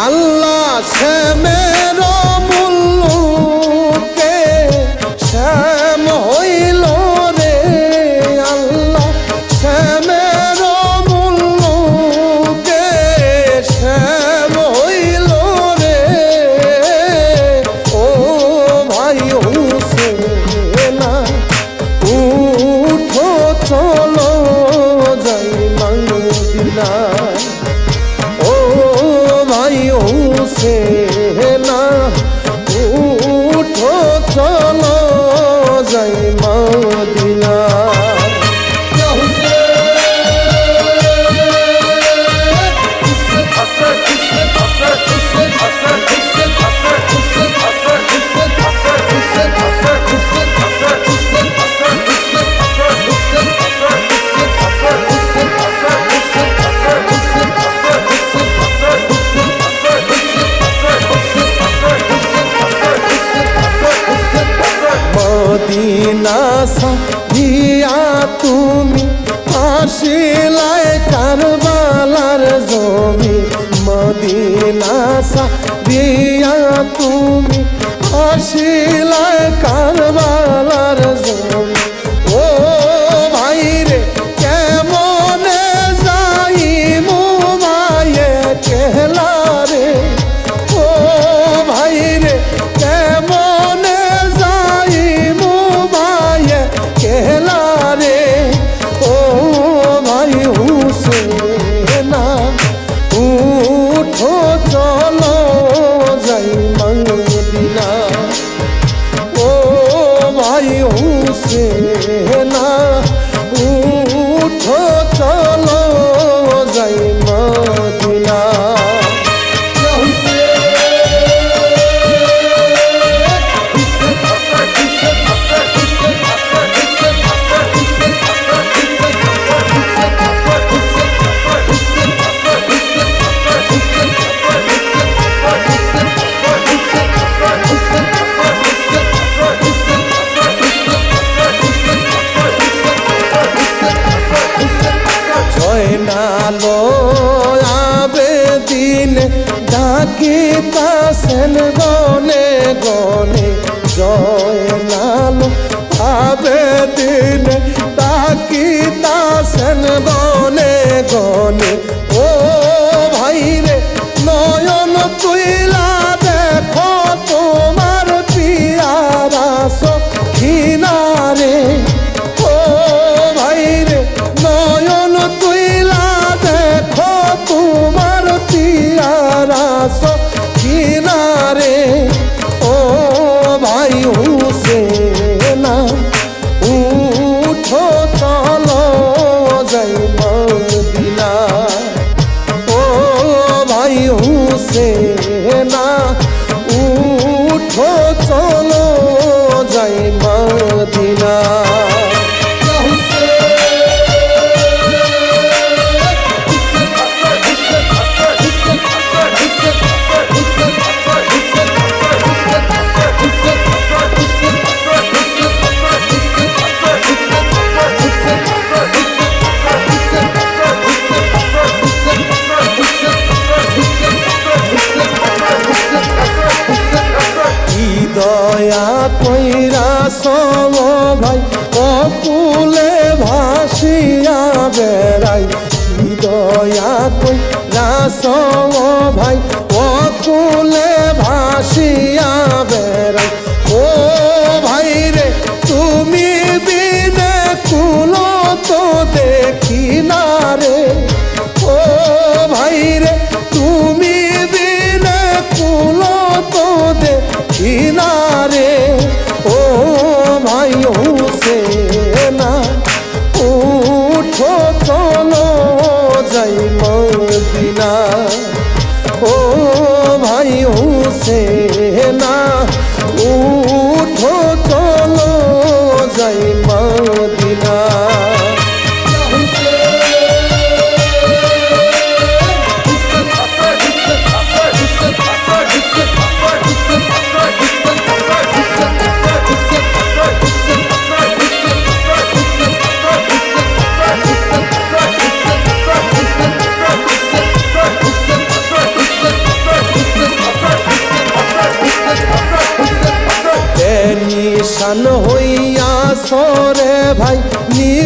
আল্লাহ সে মেরো আশা দিয়া তুমি আসিলায় কারবালার জমি মদিনা দিয়া তুমি আসিল রে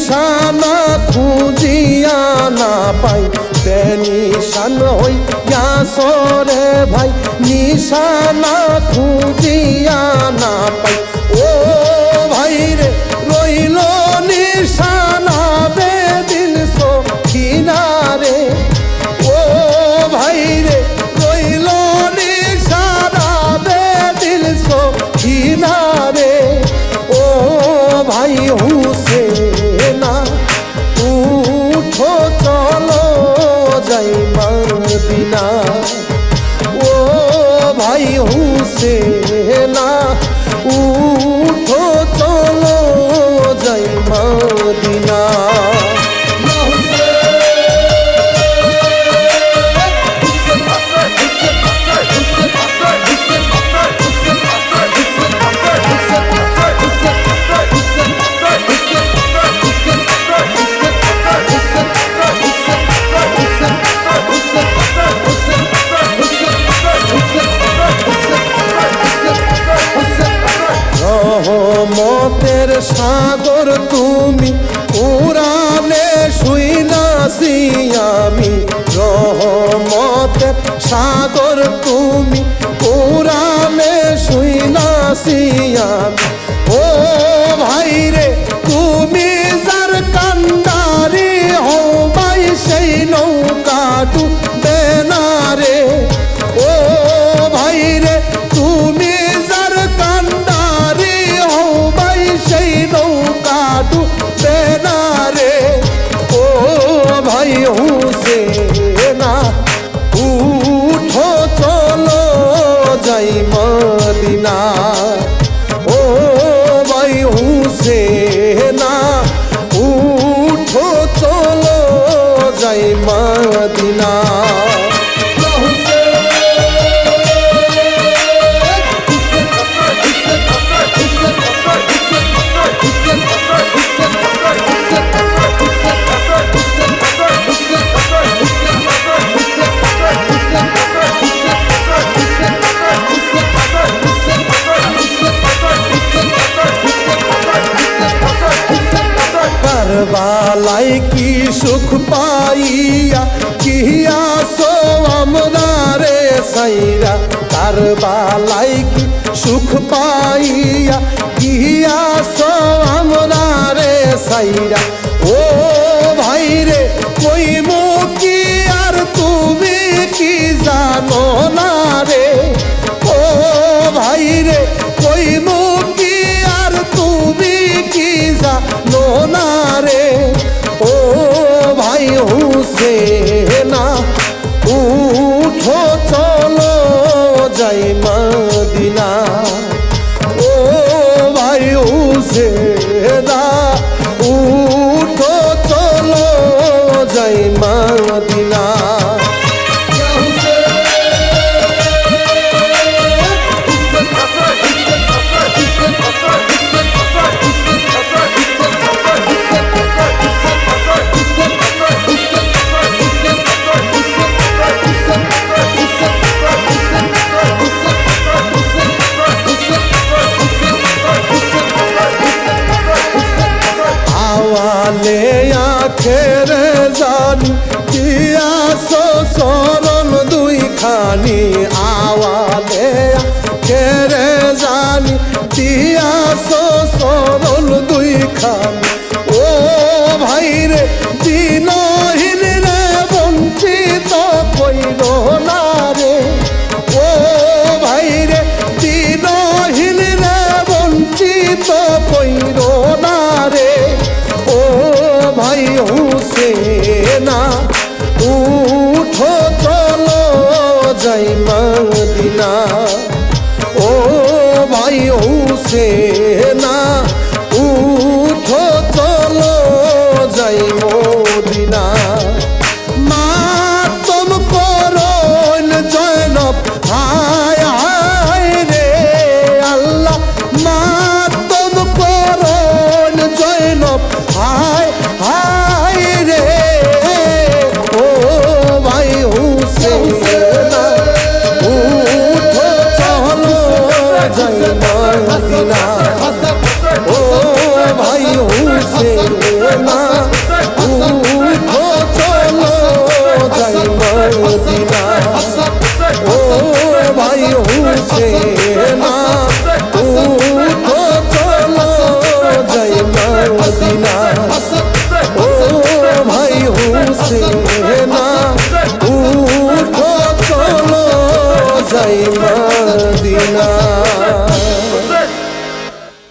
নিশানা খুঁজিয়া না পাই। বেনিশান হইয়া সরে ভাই নিশানা খুঁজিয়া না পাই। por সুখ পাইয়া, কি আসো আমরা রে সাইরা? তার বালাই কি সুখ পাইয়া, কি আসো আমরা রে সাইরা? ও ভাই রে, কইমু কি আর তুমি কি জানো না?